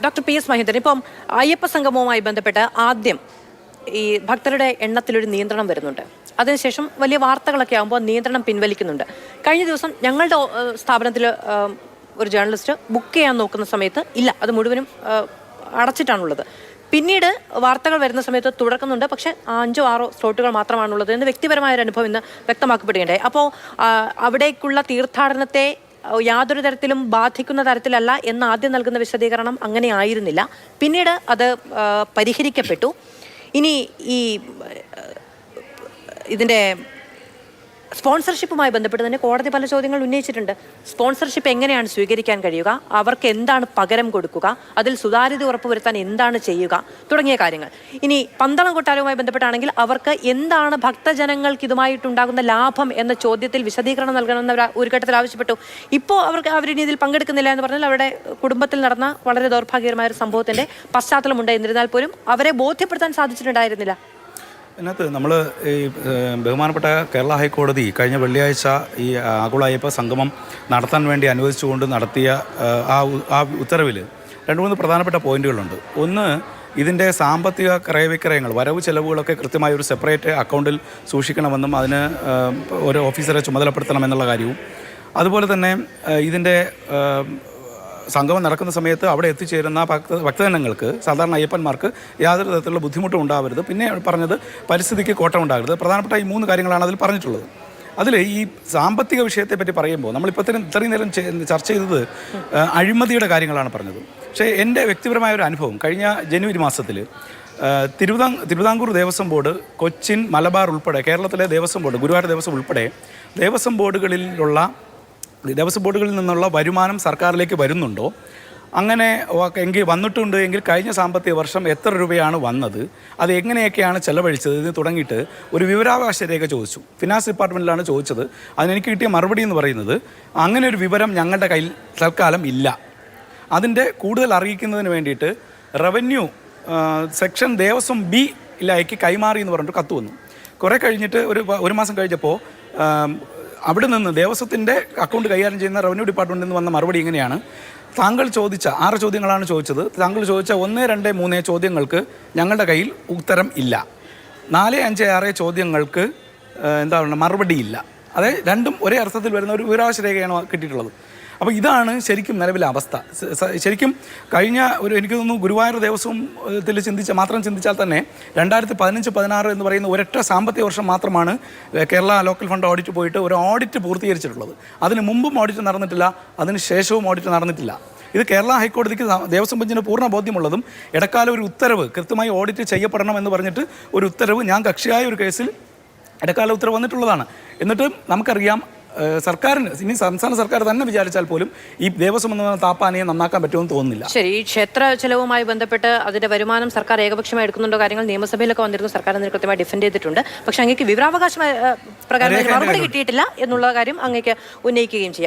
Doctor P S Mahendran ഇപ്പം അയ്യപ്പ സംഗമവുമായി ബന്ധപ്പെട്ട് ആദ്യം ഈ ഭക്തരുടെ എണ്ണത്തിലൊരു നിയന്ത്രണം വരുന്നുണ്ട്. അതിനുശേഷം വലിയ വാർത്തകളൊക്കെ ആകുമ്പോൾ നിയന്ത്രണം പിൻവലിക്കുന്നുണ്ട്. കഴിഞ്ഞ ദിവസം ഞങ്ങളുടെ സ്ഥാപനത്തിൽ ഒരു ജേർണലിസ്റ്റ് ബുക്ക് ചെയ്യാൻ നോക്കുന്ന സമയത്ത് ഇല്ല അത് മുഴുവനും അടച്ചിട്ടാണുള്ളത്. പിന്നീട് വാർത്തകൾ വരുന്ന സമയത്ത് തുടക്കുന്നുണ്ട് പക്ഷേ അഞ്ചോ ആറോ സ്ലോട്ടുകൾ മാത്രമാണുള്ളത് എന്ന് വ്യക്തിപരമായ ഒരു അനുഭവം ഇന്ന് വ്യക്തമാക്കപ്പെടുകയുണ്ടായി. അപ്പോൾ അവിടേക്കുള്ള തീർത്ഥാടനത്തെ യാതൊരു തരത്തിലും ബാധിക്കുന്ന തരത്തിലല്ല എന്ന് ആദ്യം നൽകുന്ന വിശദീകരണം അങ്ങനെ ആയിരുന്നില്ല. പിന്നീട് അത് പരിഹരിക്കപ്പെട്ടു. ഇനി ഈ ഇതിന്റെ സ്പോൺസർഷിപ്പുമായി ബന്ധപ്പെട്ട് തന്നെ കോടതി പല ചോദ്യങ്ങൾ ഉന്നയിച്ചിട്ടുണ്ട്. സ്പോൺസർഷിപ്പ് എങ്ങനെയാണ് സ്വീകരിക്കാൻ കഴിയുക? അവർക്ക് എന്താണ് പകരം കൊടുക്കുക? അതിൽ സുതാര്യത ഉറപ്പുവരുത്താൻ എന്താണ് ചെയ്യുക? തുടങ്ങിയ കാര്യങ്ങൾ. ഇനി പന്തളം കൊട്ടാരവുമായി ബന്ധപ്പെട്ടാണെങ്കിൽ അവർക്ക് എന്താണ് ഭക്തജനങ്ങൾക്ക് ഇതുമായിട്ടുണ്ടാകുന്ന ലാഭം എന്ന ചോദ്യത്തിൽ വിശദീകരണം നൽകണമെന്ന് ഒരു ഘട്ടത്തിൽ ആവശ്യപ്പെട്ടു. ഇപ്പോൾ അവർക്ക് അവർ ഇനി ഇതിൽ പങ്കെടുക്കുന്നില്ല എന്ന് പറഞ്ഞാൽ അവരുടെ കുടുംബത്തിൽ നടന്ന വളരെ ദൗർഭാഗ്യകരമായ ഒരു സംഭവത്തിന്റെ പശ്ചാത്തലമുണ്ട് എന്നിരുന്നാൽ പോലും അവരെ ബോധ്യപ്പെടുത്താൻ സാധിച്ചിട്ടുണ്ടായിരുന്നില്ല. ഇതിനകത്ത് നമ്മൾ ഈ ബഹുമാനപ്പെട്ട കേരള ഹൈക്കോടതി കഴിഞ്ഞ വെള്ളിയാഴ്ച ഈ ആഗോള അയ്യപ്പ സംഗമം നടത്താൻ വേണ്ടി അനുവദിച്ചുകൊണ്ട് നടത്തിയ ആ ആ ഉത്തരവിൽ രണ്ട് മൂന്ന് പ്രധാനപ്പെട്ട പോയിന്റുകളുണ്ട്. ഒന്ന് ഇതിന്റെ സാമ്പത്തിക ക്രയവിക്രയങ്ങൾ വരവ് ചെലവുകളൊക്കെ കൃത്യമായി ഒരു സെപ്പറേറ്റ് അക്കൗണ്ടിൽ സൂക്ഷിക്കണമെന്നും അതിന് ഒരു ഓഫീസറെ ചുമതലപ്പെടുത്തണമെന്നുള്ള കാര്യവും. അതുപോലെ തന്നെ ഇതിന്റെ സംഗമം നടക്കുന്ന സമയത്ത് അവിടെ എത്തിച്ചേരുന്ന ഭക്ത ഭക്തജനങ്ങൾക്ക് സാധാരണ അയ്യപ്പന്മാർക്ക് യാതൊരു തരത്തിലുള്ള ബുദ്ധിമുട്ടും ഉണ്ടാവരുത്. പിന്നെ പറഞ്ഞത് പരിസ്ഥിതിക്ക് കോട്ടം ഉണ്ടാകരുത്. പ്രധാനപ്പെട്ട ഈ മൂന്ന് കാര്യങ്ങളാണ് അതിൽ പറഞ്ഞിട്ടുള്ളത്. അതിൽ ഈ സാമ്പത്തിക വിഷയത്തെ പറ്റി പറയുമ്പോൾ നമ്മളിപ്പോൾ ഇത്രയും നേരം ചർച്ച ചെയ്തത് അഴിമതിയുടെ കാര്യങ്ങളാണ് പറഞ്ഞത്. പക്ഷേ എന്റെ വ്യക്തിപരമായ ഒരു അനുഭവം കഴിഞ്ഞ ജനുവരി മാസത്തിൽ തിരുവിതാ തിരുവിതാംകൂർ ദേവസ്വം ബോർഡ് കൊച്ചിൻ മലബാർ ഉൾപ്പെടെ കേരളത്തിലെ ദേവസ്വം ബോർഡ് ഗുരുവായൂർ ദേവസ്വം ഉൾപ്പെടെ ദേവസ്വം ബോർഡുകളിലുള്ള ദേവസ്വം ബോർഡുകളിൽ നിന്നുള്ള വരുമാനം സർക്കാരിലേക്ക് വരുന്നുണ്ടോ? അങ്ങനെ എങ്കിൽ വന്നിട്ടുണ്ട് എങ്കിൽ കഴിഞ്ഞ സാമ്പത്തിക വർഷം എത്ര രൂപയാണ് വന്നത്? അത് എങ്ങനെയൊക്കെയാണ് ചെലവഴിച്ചത്? ഇത് തുടങ്ങിയിട്ട് ഒരു വിവരാവകാശ രേഖ ചോദിച്ചു. ഫിനാൻസ് ഡിപ്പാർട്ട്മെന്റിലാണ് ചോദിച്ചത്. അതിനെനിക്ക് കിട്ടിയ മറുപടി എന്ന് പറയുന്നത് അങ്ങനെ ഒരു വിവരം ഞങ്ങളുടെ കയ്യിൽ തൽക്കാലം ഇല്ല. അതിന്റെ കൂടുതൽ അറിയിക്കുന്നതിന് വേണ്ടിയിട്ട് റവന്യൂ സെക്ഷൻ ദേവസ്വം ബി യിലേക്ക് കൈമാറി എന്ന് പറഞ്ഞിട്ട് കത്ത് വന്നു. കുറേ കഴിഞ്ഞിട്ട് ഒരു ഒരു മാസം കഴിഞ്ഞപ്പോൾ അവിടെ നിന്ന് ദേവസ്വത്തിന്റെ അക്കൗണ്ട് കൈകാര്യം ചെയ്യുന്ന റവന്യൂ ഡിപ്പാർട്ട്മെന്റിൽ നിന്ന് വന്ന മറുപടി ഇങ്ങനെയാണ്. താങ്കൾ ചോദിച്ച ആറ് ചോദ്യങ്ങളാണ് ചോദിച്ചത്. താങ്കൾ ചോദിച്ച ഒന്ന് രണ്ട് മൂന്ന് ചോദ്യങ്ങൾക്ക് ഞങ്ങളുടെ കയ്യിൽ ഉത്തരം ഇല്ല. നാല് അഞ്ച് ആറ് ചോദ്യങ്ങൾക്ക് എന്താ പറയുക മറുപടി ഇല്ല അതായത് രണ്ടും ഒരേ അർത്ഥത്തിൽ വരുന്ന ഒരു വിവരാവകാശ രേഖയാണ് കിട്ടിയിട്ടുള്ളത്. അപ്പോൾ ഇതാണ് ശരിക്കും നിലവിലെ അവസ്ഥ. ശരിക്കും കഴിഞ്ഞ ഒരു എനിക്ക് തോന്നുന്നു ഗുരുവായൂർ ദേവസ്വത്തിൽ ചിന്തിച്ച മാത്രം ചിന്തിച്ചാൽ തന്നെ രണ്ടായിരത്തി പതിനഞ്ച് പതിനാറ് എന്ന് പറയുന്ന ഒരൊറ്റ സാമ്പത്തിക വർഷം മാത്രമാണ് കേരള ലോക്കൽ ഫണ്ട് ഓഡിറ്റ് പോയിട്ട് ഒരു ഓഡിറ്റ് പൂർത്തീകരിച്ചിട്ടുള്ളത്. അതിന് മുമ്പും ഓഡിറ്റ് നടന്നിട്ടില്ല അതിന് ശേഷവും ഓഡിറ്റ് നടന്നിട്ടില്ല. ഇത് കേരള ഹൈക്കോടതിക്ക് ദേവസ്വം ബെഞ്ചിന് പൂർണ ബോധ്യമുള്ളതും ഇടക്കാല ഒരു ഉത്തരവ് കൃത്യമായി ഓഡിറ്റ് ചെയ്യപ്പെടണം എന്ന് പറഞ്ഞിട്ട് ഒരു ഉത്തരവ് ഞാൻ കക്ഷിയായ ഒരു കേസിൽ ഇടക്കാല ഉത്തരവ് വന്നിട്ടുള്ളതാണ്. എന്നിട്ട് നമുക്കറിയാം സർക്കാരിന് ഇനി സംസ്ഥാന സർക്കാർ തന്നെ വിചാരിച്ചാൽ പോലും ഈ ദേവസ്വം എന്ന താപ്പാനയെ നന്നാക്കാൻ പറ്റുമെന്ന് തോന്നുന്നില്ല. ശരി ഈ ക്ഷേത്ര ചെലവുമായി ബന്ധപ്പെട്ട് അതിന്റെ വരുമാനം സർക്കാർ ഏകപക്ഷമായി എടുക്കുന്നുണ്ടോ കാര്യങ്ങൾ നിയമസഭയിലൊക്കെ വന്നിരുന്നു. സർക്കാർ അതിന് കൃത്യമായി ഡിഫെൻഡ് ചെയ്തിട്ടുണ്ട്. പക്ഷെ അങ്ങേക്ക് വിവരാവകാശ പ്രകാരം മറുപടി കിട്ടിയിട്ടില്ല എന്നുള്ള കാര്യം അങ്ങേക്ക് ഉന്നയിക്കുകയും ചെയ്യാം.